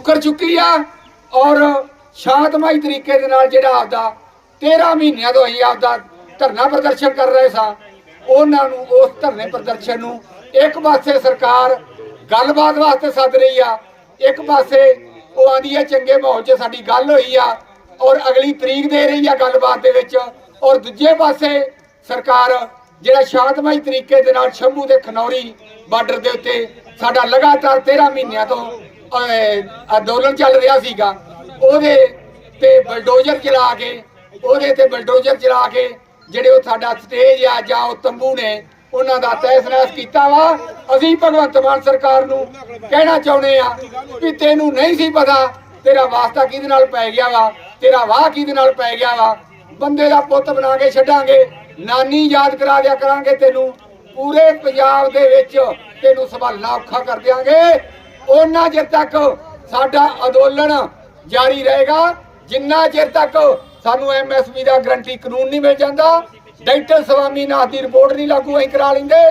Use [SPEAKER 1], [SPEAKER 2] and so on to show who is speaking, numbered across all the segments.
[SPEAKER 1] ਮੁੱਕਰ ਚੁੱਕੀ ਆ ਔਰ ਸ਼ਾਂਤਮਈ ਤਰੀਕੇ ਦੇ ਨਾਲ ਜਿਹੜਾ ਆਪਦਾ 13 ਮਹੀਨਿਆਂ ਤੋਂ ਅਸੀਂ ਆਪਦਾ ਧਰਨਾ ਪ੍ਰਦਰਸ਼ਨ ਕਰ ਰਹੇ ਸਾਂ, ਉਹਨਾਂ ਨੂੰ ਉਸ ਧਰਨੇ ਪ੍ਰਦਰਸ਼ਨ ਨੂੰ ਇੱਕ ਪਾਸੇ ਸਰਕਾਰ ਗੱਲਬਾਤ ਵਾਸਤੇ ਸੱਦ ਰਹੀ ਆ, ਇੱਕ ਪਾਸੇ ਉਹ ਆਂਦੀ ਹੈ ਚੰਗੇ ਮਾਹੌਲ 'ਚ ਸਾਡੀ ਗੱਲ ਹੋਈ ਆ ਔਰ ਅਗਲੀ ਤਰੀਕ ਦੇ ਰਹੀ ਆ ਗੱਲਬਾਤ ਦੇ ਵਿੱਚ। ਔਰ ਦੂਜੇ ਪਾਸੇ ਸਰਕਾਰ ਜਿਹੜਾ ਸ਼ਾਂਤਮਈ ਤਰੀਕੇ ਦੇ ਨਾਲ ਸ਼ੰਭੂ ਦੇ ਖਨੌਰੀ ਬਾਰਡਰ ਦੇ ਉੱਤੇ ਸਾਡਾ ਲਗਾਤਾਰ 13 ਮਹੀਨਿਆਂ ਤੋਂ ਅੰਦੋਲਨ ਚੱਲ ਰਿਹਾ ਸੀਗਾ, ਉਹਦੇ ਤੇ ਬਲਡੋਜ਼ਰ ਚਲਾ ਕੇ, ਉਹਦੇ ਤੇ ਬਲਡੋਜ਼ਰ ਚਲਾ ਕੇ, ਜਿਹੜੇ ਉਹ ਸਾਡਾ ਸਟੇਜ ਆ ਜਾਂ ਉਹ ਤੰਬੂ ਨੇ, ਉਹਨਾਂ ਦਾ ਤਹਿਸ ਨਹਿਸ ਕੀਤਾ ਵਾ। ਅਸੀਂ ਭਗਵੰਤ ਮਾਨ ਸਰਕਾਰ ਨੂੰ ਕਹਿਣਾ ਚਾਹੁੰਦੇ ਆ ਵੀ ਤੈਨੂੰ ਨਹੀਂ ਸੀ ਪਤਾ ਤੇਰਾ ਵਾਸਤਾ ਕਿਹਦੇ ਨਾਲ ਪੈ ਗਿਆ ਵਾ, ਤੇਰਾ ਵਾਹ ਕਿਹਦੇ ਨਾਲ ਪੈ ਗਿਆ ਵਾ। ਬੰਦੇ ਦਾ ਪੁੱਤ ਬਣਾ ਕੇ ਛੱਡਾਂਗੇ, ਨਾਨੀ ਯਾਦ ਕਰਾ ਦਿਆ ਕਰਾਂਗੇ ਤੈਨੂੰ। ਪੂਰੇ ਪੰਜਾਬ ਦੇ ਵਿੱਚ ਤੈਨੂੰ ਸੰਭਾਲਣਾ ਔਖਾ ਕਰ ਦਿਆਂਗੇ। ਉਹਨਾਂ ਚਿਰ ਤੱਕ ਸਾਡਾ ਅੰਦੋਲਨ ਜਾਰੀ ਰਹੇਗਾ। ਜਿੰਨਾ ਚਿਰ ਤੱਕ ਸਾਨੂੰ ਐਮਐਸਪੀ ਦਾ ਗਰੰਟੀ ਕਾਨੂੰਨ ਨਹੀਂ ਮਿਲ ਜਾਂਦਾ, ਡਾਕਟਰ ਸਵਾਮੀਨਾਥ ਦੀ ਰਿਪੋਰਟ ਨਹੀਂ ਲਾਗੂ ਅਸੀਂ ਕਰਾ ਲੈਂਦੇ।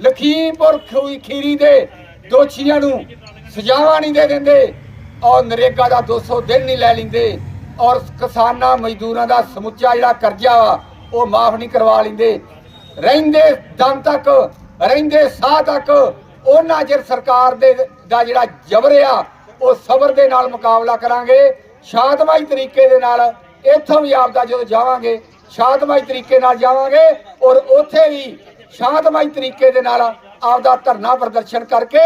[SPEAKER 1] ਲਖੀਮਪੁਰ ਖੀਰੀ ਦੇ ਦੋਸ਼ੀਆਂ ਨੂੰ ਸਜ਼ਾਵਾਂ ਨਹੀਂ ਦੇ ਦਿੰਦੇ। ਔਰ ਨਰੇਗਾ ਦਾ 200 ਦਿਨ ਨਹੀਂ ਲੈ ਲੈਂਦੇ। ਔਰ ਕਿਸਾਨਾਂ, ਮਜ਼ਦੂਰਾਂ ਦਾ ਸਮੁੱਚਾ ਜਿਹੜਾ ਕਰਜ਼ਾ ਵਾ, ਉਹ ਮਾਫ ਨਹੀਂ ਕਰਵਾ ਲੈਂਦੇ। ਰਹਿੰਦੇ ਦਮ ਤੱਕ, ਰਹਿੰਦੇ ਸਾਹ ਤੱਕ ਉਹਨਾਂ ਚਿਰ ਸਰਕਾਰ ਦੇ ਦਾ ਜਿਹੜਾ ਜਬਰ ਆ, ਉਹ ਸਬਰ ਦੇ ਨਾਲ ਮੁਕਾਬਲਾ ਕਰਾਂਗੇ। ਸ਼ਾਂਤਮਈ ਤਰੀਕੇ ਦੇ ਨਾਲ ਇੱਥੋਂ ਵੀ ਆਪਦਾ ਜਦੋਂ ਜਾਵਾਂਗੇ, ਸ਼ਾਂਤਮਈ ਤਰੀਕੇ ਨਾਲ ਜਾਵਾਂਗੇ ਔਰ ਉੱਥੇ ਵੀ ਸ਼ਾਂਤਮਈ ਤਰੀਕੇ ਦੇ ਨਾਲ ਆਪਦਾ ਧਰਨਾ ਪ੍ਰਦਰਸ਼ਨ ਕਰਕੇ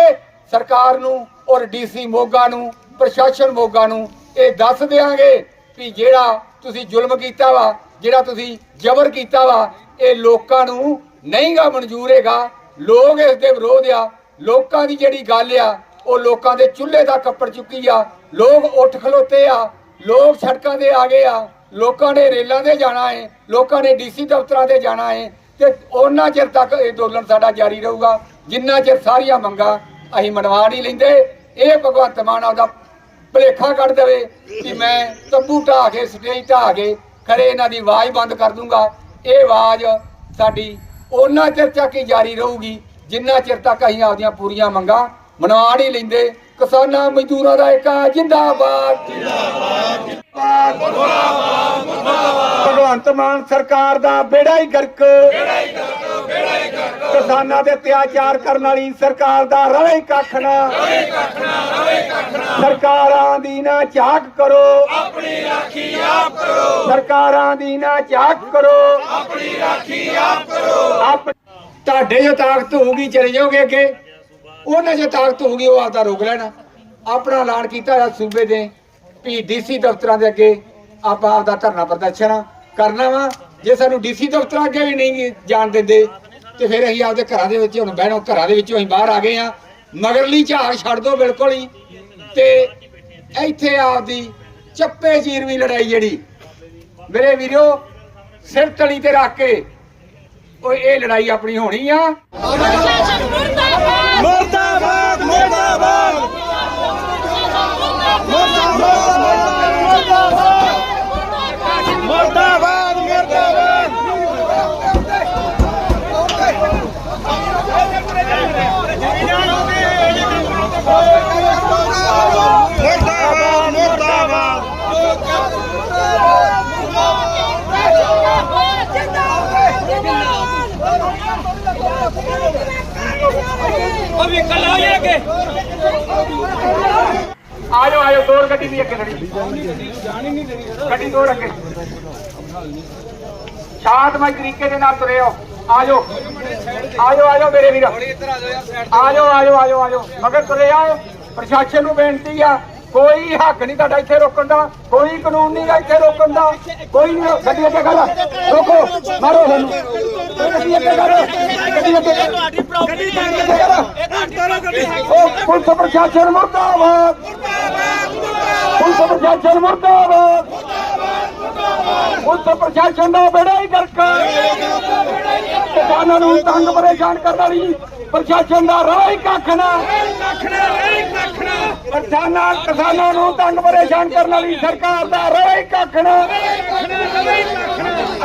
[SPEAKER 1] ਸਰਕਾਰ ਨੂੰ ਔਰ ਡੀਸੀ ਮੋਗਾ ਨੂੰ, ਪ੍ਰਸ਼ਾਸਨ ਮੋਗਾ ਨੂੰ ਇਹ ਦੱਸ ਦੇਵਾਂਗੇ ਵੀ ਜਿਹੜਾ ਤੁਸੀਂ ਜ਼ੁਲਮ ਕੀਤਾ ਵਾ, ਜਿਹੜਾ ਤੁਸੀਂ ਜ਼ਬਰ ਕੀਤਾ ਵਾ, ਇਹ ਲੋਕਾਂ ਨੂੰ ਨਹੀਂਗਾ ਮਨਜ਼ੂਰ ਹੈਗਾ। ਲੋਕ ਇਸ ਦੇ ਵਿਰੋਧ ਆ। ਲੋਕਾਂ ਦੀ ਜਿਹੜੀ ਗੱਲ ਆ, ਉਹ ਲੋਕਾਂ ਦੇ ਚੁੱਲ੍ਹੇ ਦਾ ਕੱਪੜ ਚੁੱਕੀ ਆ। ਲੋਕ ਉੱਠ ਖਲੋਤੇ ਆ, ਲੋਕ ਸੜਕਾਂ ਤੇ ਆ ਗਏ ਆ, ਲੋਕਾਂ ਨੇ ਰੇਲਾਂ ਤੇ ਜਾਣਾ ਹੈ ਲੋਕਾਂ ਨੇ ਡੀਸੀ ਦਫ਼ਤਰਾਂ ਤੇ ਜਾਣਾ ਹੈ ਤੇ ਉਹਨਾਂ ਚਿਰ ਤੱਕ ਇਹ ਅੰਦੋਲਨ ਸਾਡਾ ਜਾਰੀ ਰਹੂਗਾ। ਜਿੰਨਾ ਚਿਰ ਸਾਰੀਆਂ ਮੰਗਾਂ ਅਸੀਂ ਮਨਵਾ ਨਹੀਂ ਲੈਂਦੇ, ਇਹ ਭਗਵੰਤ ਮਾਨ ਆਪਦਾ ਭਲੇਖਾ ਕੱਢ ਦੇਵੇ ਕਿ ਮੈਂ ਤੰਬੂ ਢਾਹ ਕੇ, ਸਟੇਜ ਢਾਹ ਕੇ ਖਰੇ ਇਹਨਾਂ ਦੀ ਆਵਾਜ਼ ਬੰਦ ਕਰ ਦੂੰਗਾ। ਇਹ ਆਵਾਜ਼ ਸਾਡੀ ਉਹਨਾਂ ਚਿਰ ਤੱਕ ਹੀ ਜਾਰੀ ਰਹੂਗੀ। ਜਿੰਨਾ ਚਿਰ ਤੱਕ ਅਸੀਂ ਆਪਦੀਆਂ ਪੂਰੀਆਂ ਮੰਗਾਂ ਮਨਵਾ ਨਹੀਂ ਲੈਂਦੇ ਕਿਸਾਨਾਂ ਮਜ਼ਦੂਰਾਂ ਦਾ ਇੱਕ ਜਿੰਦਾਬਾਦ। ਜਿੰਦਾਬਾਦ ਭਗਵੰਤ ਮਾਨ ਸਰਕਾਰ ਦਾ ਬੇੜਾ ਹੀ ਗਰਕ। ਕਿਸਾਨਾਂ ਤੇ ਅਤਿਆਚਾਰ ਕਰਨ ਵਾਲੀ ਸਰਕਾਰ ਦਾ ਰਵੇ ਕੱਖ ਨਾ ਸਰਕਾਰਾਂ ਦੀ ਨਾ ਝਾਕ ਕਰੋ। ਆਪਣੀ ਰਾਖੀ ਆਪ ਕਰੋ ਸਰਕਾਰਾਂ ਦੀ ਨਾ ਝਾਕ ਕਰੋ। ਆਪਣੀ ਰਾਖੀ ਆਪ ਕਰੋ। ਤੁਹਾਡੇ ਜੋ ਤਾਕਤ ਹੋਊਗੀ ਚਲੇ ਜਾਓਗੇ ਅੱਗੇ। ਉਹਨਾਂ ਜੋ ਤਾਕਤ ਹੋਊਗੀ ਉਹ ਆਪਦਾ ਰੋਕ ਲੈਣਾ। ਆਪਣਾ ਐਲਾਨ ਕੀਤਾ ਹੈ ਸੂਬੇ ਦੇ ਵੀ ਡੀਸੀ ਦਫ਼ਤਰਾਂ ਦੇ ਅੱਗੇ ਆਪਾਂ ਆਪਦਾ ਧਰਨਾ ਪ੍ਰਦਰਸ਼ਨ ਕਰਨਾ ਵਾ। ਜੇ ਸਾਨੂੰ ਡੀਸੀ ਦਫ਼ਤਰਾਂ ਅੱਗੇ ਵੀ ਨਹੀਂ ਜਾਣ ਦਿੰਦੇ, ਤੇ ਫਿਰ ਅਸੀਂ ਆਪਦੇ ਘਰਾਂ ਦੇ ਵਿੱਚ ਹੁਣ ਬਹਿਣੋ ਘਰਾਂ ਦੇ ਵਿੱਚੋਂ ਅਸੀਂ ਬਾਹਰ ਆ ਗਏ ਆ ਮਗਰਲੀ ਝਾੜ ਛੱਡ ਦੋ ਬਿਲਕੁਲ ਹੀ। ਤੇ ਇੱਥੇ ਆਪਦੀ ਚੱਪੇ ਚੀਰਵੀਂ ਲੜਾਈ ਜਿਹੜੀ, ਮੇਰੇ ਵੀਰੋ, ਸਿਰ ਤਲੀ ਤੇ ਰੱਖ ਕੇ ਉਹ ਇਹ ਲੜਾਈ ਆਪਣੀ ਹੋਣੀ ਆ।
[SPEAKER 2] ਪ੍ਰਸ਼ਾਸਨ ਮੁਰਦਾਬਾਦ!
[SPEAKER 3] ਮੁਰਦਾਬਾਦ!
[SPEAKER 2] ਅਭੀ ਕੱਲ ਹੋ ਜਾਏਗੇ।
[SPEAKER 1] ਆਜੋ ਆਜੋ ਦੋ ਗੱਡੀ ਦੀ ਅੱਗੇ ਖੜੀ। ਗੱਡੀ ਦੋ ਅੱਗੇ। ਸ਼ਾਂਤਮਈ ਤਰੀਕੇ ਦੇ ਨਾਲ ਤੁਰੇ ਆਓ ਆਜੋ ਆਜੋ ਆਜੋ ਮੇਰੇ ਵੀਰ। ਆਜੋ ਆਜੋ ਆਜੋ ਆਜੋ ਮਗਰ ਤੁਰੇ ਆਓ ਪ੍ਰਸ਼ਾਸਨ ਨੂੰ ਬੇਨਤੀ ਆ, ਕੋਈ ਹੱਕ ਨਹੀਂ ਤੁਹਾਡਾ ਇੱਥੇ ਰੋਕਣ ਦਾ, ਕੋਈ ਕਾਨੂੰਨ ਨਹੀਂ ਇੱਥੇ ਰੋਕਣ ਦਾ। ਕੋਈ ਨਹੀਂ, ਗੱਡੀ ਅੱਗੇ ਕਰ ਰੋਕੋ, ਮਾਰੋ ਸਾਨੂੰ। ਗੱਡੀ ਅੱਗੇ ਕਰ ਗੱਡੀ ਅੱਗੇ ਕਰ
[SPEAKER 3] ਤੁਹਾਡੀ ਪ੍ਰਾਪਰਟੀ
[SPEAKER 1] ਇਹ ਉਹ ਪੁਲਿਸ ਪ੍ਰਸ਼ਾਸਨ ਮੁਰਦਾਬਾਦ ਪੁਲਿਸ ਪ੍ਰਸ਼ਾਸਨ ਮੁਰਦਾਬਾਦ ਪੁਲਿਸ ਪ੍ਰਸ਼ਾਸਨ ਦਾ ਬੇੜਾ ਹੀ ਗਰਕਾ ਕਿਸਾਨਾਂ ਨੂੰ ਤੰਗ ਪਰੇਸ਼ਾਨ ਕਰਨ ਵਾਲੀ ਪ੍ਰਸ਼ਾਸਨ ਦਾ ਰਾਹ ਹੀ ਕੱਖ ਨਾ ਕਿਸਾਨਾਂ ਕਿਸਾਨਾਂ ਨੂੰ ਤੰਗ ਪਰੇਸ਼ਾਨ ਕਰਨ ਵਾਲੀ ਸਰਕਾਰ ਦਾ ਰਵੇ ਕੱਖ ਨਾ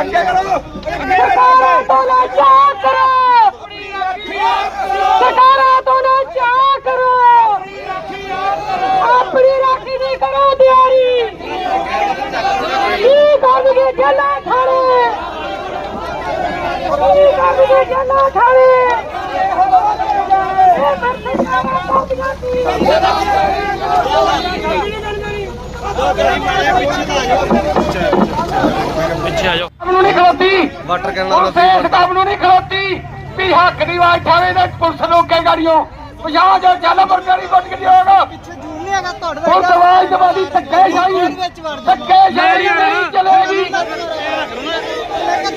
[SPEAKER 1] ਅੱਗੇ ਕਰੋ।
[SPEAKER 2] ਸਰਕਾਰਾਂ ਤੋਂ ਨਾ ਚਾਹ ਕਰੋ। ਸਰਕਾਰਾਂ ਤੋਂ ਨਾ ਚਾਹ ਕਰੋ। ਆਪਣੀ ਰਾਖੀ ਨਹੀਂ ਕਰੋ ਦਿਹਾੜੀ। ਕੀ ਕਰਨਗੇ ਜਲਾ ਖਾਣੇ? ਕੀ ਕਰਨਗੇ ਜਲਾ ਖਾਣੇ? ਇਹ ਮਰਦੇ ਸਾਰਾ ਤੋਂ ਬਿਨਾਂ ਕੀ ਪਾਉਂਦੀਆਂ ਸੀ
[SPEAKER 1] ਨੂੰ ਨਹੀਂ ਖਲੋਤੀ। ਵਾਟਰ ਕੈਨਲ ਪੁਲਿਸ ਇਸ ਕੰਮ ਨੂੰ ਨਹੀਂ ਖਲੋਤੀ ਵੀ ਹੱਕ ਦੀ ਆਵਾਜ਼ ਠਾਵੇ ਤੇ ਪੁਲਿਸ ਰੋਕੇ ਗਾੜੀਆਂ ਪੰਜਾਹ ਜੋ ਚੱਲ ਮਰਗਾੜੀ ਗੁੱਟ ਕੇ ਹੋਗਾ
[SPEAKER 4] ਨਹੀਂ ਹੈਗਾ ਤੁਹਾਡੇ
[SPEAKER 1] ਪੁਲਿਸ ਆਵਾਜ਼ ਦਵਾਦੀ ਧੱਕੇ ਸ਼ਾਹੀ ਧੱਕੇ ਸ਼ਾਹੀ ਨਹੀਂ ਚਲੇਗੀ।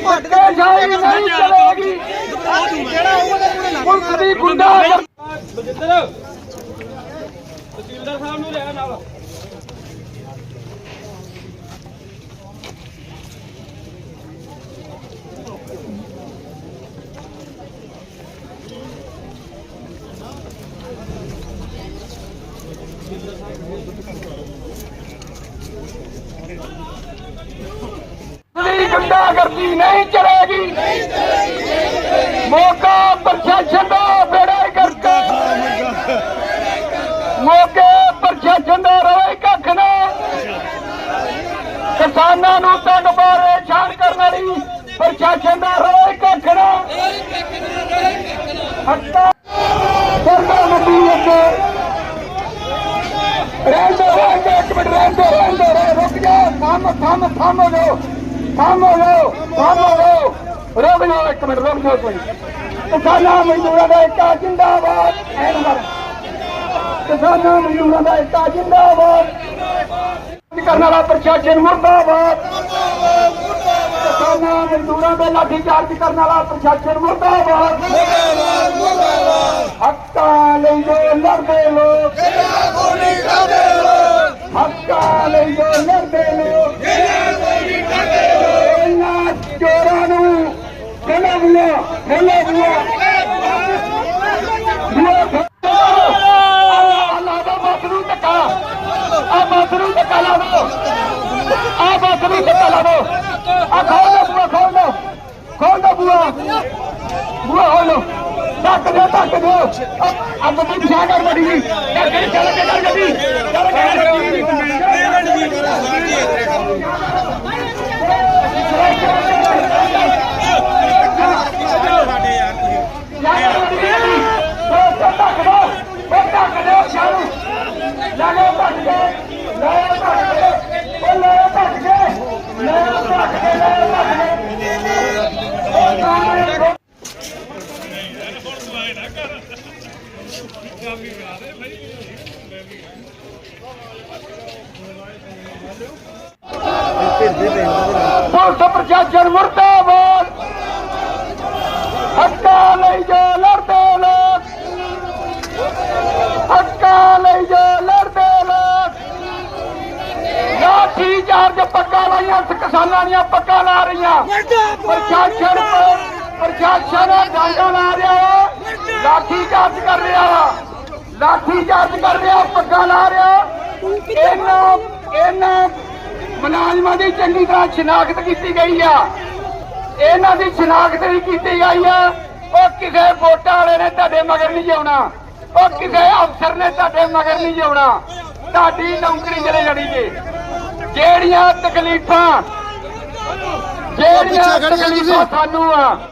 [SPEAKER 1] ਧੱਕੇ ਸ਼ਾਹੀ ਨਹੀਂ ਚਲੇਗੀ। ਪੁਲਿਸ ਦੀ ਗੁੰਡਾ ਦੀ ਗੁੰਡਾਗਰਦੀ ਨਹੀਂ ਚਲੇਗੀ। ਮੌਕਾ ਪ੍ਰਸ਼ਾਸਨ ਦਾ ਬੇੜਾ ਗਰਕ ਮੌਕੇ ਪ੍ਰਸ਼ਾਸਨ ਦਾ ਰਵੇ ਕੱਖ ਨਾ। ਕਿਸਾਨਾਂ ਨੂੰ ਤੰਗ ਬਾਰੇ ਛਾਣ ਕਰਨ ਵਾਲੀ ਪ੍ਰਸ਼ਾਸਨ ਦਾ ਰਵੇ ਕੱਖ ਨਾ ਹੱਟਾ ਸਰਕਾਰ ਮੰਡੀ ਅੱਗੇ ਰਹਿੰਦੇ ਰਹਿੰਦੇ ਇੱਕ ਮਿੰਟ ਰਹਿੰਦੇ ਰਹਿੰਦੇ ਰਹਿ ਰੁਕ ਜਾ ਥੰਮ ਥੰਮ ਥੰਮ ਹੋ ਜਾਓ, ਥੰਮ ਹੋ ਜਾਓ, ਥੰਮ ਹੋ ਰੁਕ ਜਾਓ ਇੱਕ ਮਿੰਟ, ਰੁਕ ਜਾਓ ਕੋਈ। ਕਿਸਾਨਾਂ ਮਜ਼ਦੂਰਾਂ ਦਾ ਇੱਕ ਜਿੰਦਾਬਾਦ। ਕਿਸਾਨਾਂ ਮਜ਼ਦੂਰਾਂ ਦਾ ਇੱਕ ਜਿੰਦਾਬਾਦ। ਕਰਨ ਵਾਲਾ ਪ੍ਰਸ਼ਾਸਨ ਮੁਰਦਾਬਾਦ। ਕਿਸਾਨਾਂ ਮਜ਼ਦੂਰਾਂ ਦਾ ਲਾਠੀ ਚਾਰਜ ਕਰਨ ਵਾਲਾ ਪ੍ਰਸ਼ਾਸਨ ਮੁਰਦਾਬਾਦ। ਹੱਕਾਂ ਲਈ ਜੋ ਲੜਦੇ ਲੋਕ। ਹੱਕਾਂ ਲਈ ਜੋ ਲੜਦੇ ਲੋਕ ਇਹਨਾਂ ਚੋਰਾਂ ਨੂੰ ਖੋਲੋ ਬੁਆ ਖੋਲੋ ਬੁਆ ਅੱਲਾ ਦਾ ਮਸਰੂ ਟਕਾ ਆ ਮਸਰੂ ਟਕਾ ਲਾ ਦੋ। ਆ ਮਸਰੂ ਟਕਾ ਲਾ ਦੋ। ਆ ਖੋਲ ਦੋ ਬੁਆ, ਖੋਲ ਦੋ। ਖੋਲ ਦੋ ਬੁਆ। ਬੁਆ ਖੋਲੋ ਟੱਕ ਦਿਓ ਟੱਕ ਦਿਓ। ਆ ਗੱਡੀ ਪਿਛਾ ਕਰ ਬੜੀ ਜੀ। ਗੱਡੀ ਚੱਲ ਕੇ ਕਰ ਗੱਡੀ। ਚੱਲ ਕੇ ਕਰ ਪੁਲਿਸ ਪ੍ਰਸ਼ਾਸਨ ਮੁਰਦਾਬਾਦ ਹੱਕਾਂ ਲਈ ਜੋ ਲੜਦੇ ਲੋਕ ਹੱਕਾਂ ਲਈ ਜੋ ਲੜਦੇ ਲੋਕ ਲਾਠੀ ਚਾਰਜ ਪੱਕਾ ਲਾਈਆਂ, ਕਿਸਾਨਾਂ ਦੀਆਂ ਪੱਕਾ ਲਾ ਰਹੀਆਂ। ਪ੍ਰਸ਼ਾਸਨ ਪ੍ਰਸ਼ਾਸਨ ਡਾਂਗਾ ਲਾ ਰਿਹਾ ਵਾ। ਲਾਠੀ ਚਾਰਜ ਕਰ ਰਿਹਾ ਵਾ। ਲਾਠੀ ਚਾਰਜ ਕਰ ਰਿਹਾ ਪੱਕਾ ਲਾ ਰਿਹਾ। ਇਹਨਾਂ ਇਹਨਾਂ ਮੁਲਾਜ਼ਮਾਂ ਦੀ ਚੰਗੀ ਤਰ੍ਹਾਂ ਸ਼ਨਾਖਤ ਕੀਤੀ ਗਈ ਆ। ਇਹਨਾਂ ਦੀ ਸ਼ਨਾਖਤ ਵੀ ਕੀਤੀ ਗਈ ਆ। ਉਹ ਕਿਸੇ ਵੋਟਾਂ ਵਾਲੇ ਨੇ ਤੁਹਾਡੇ ਮਗਰ ਨਹੀਂ ਜਾਉਣਾ। ਉਹ ਕਿਸੇ ਅਫਸਰ ਨੇ ਤੁਹਾਡੇ ਮਗਰ ਨਹੀਂ ਜਾਉਣਾ। ਤੁਹਾਡੀ ਨੌਕਰੀ ਚਲੇ ਜਾਣੀ ਜੇ। ਜਿਹੜੀਆਂ ਤਕਲੀਫਾਂ ਜਿਹੜੀਆਂ ਤਕਲੀਫਾਂ ਸਾਨੂੰ ਆ।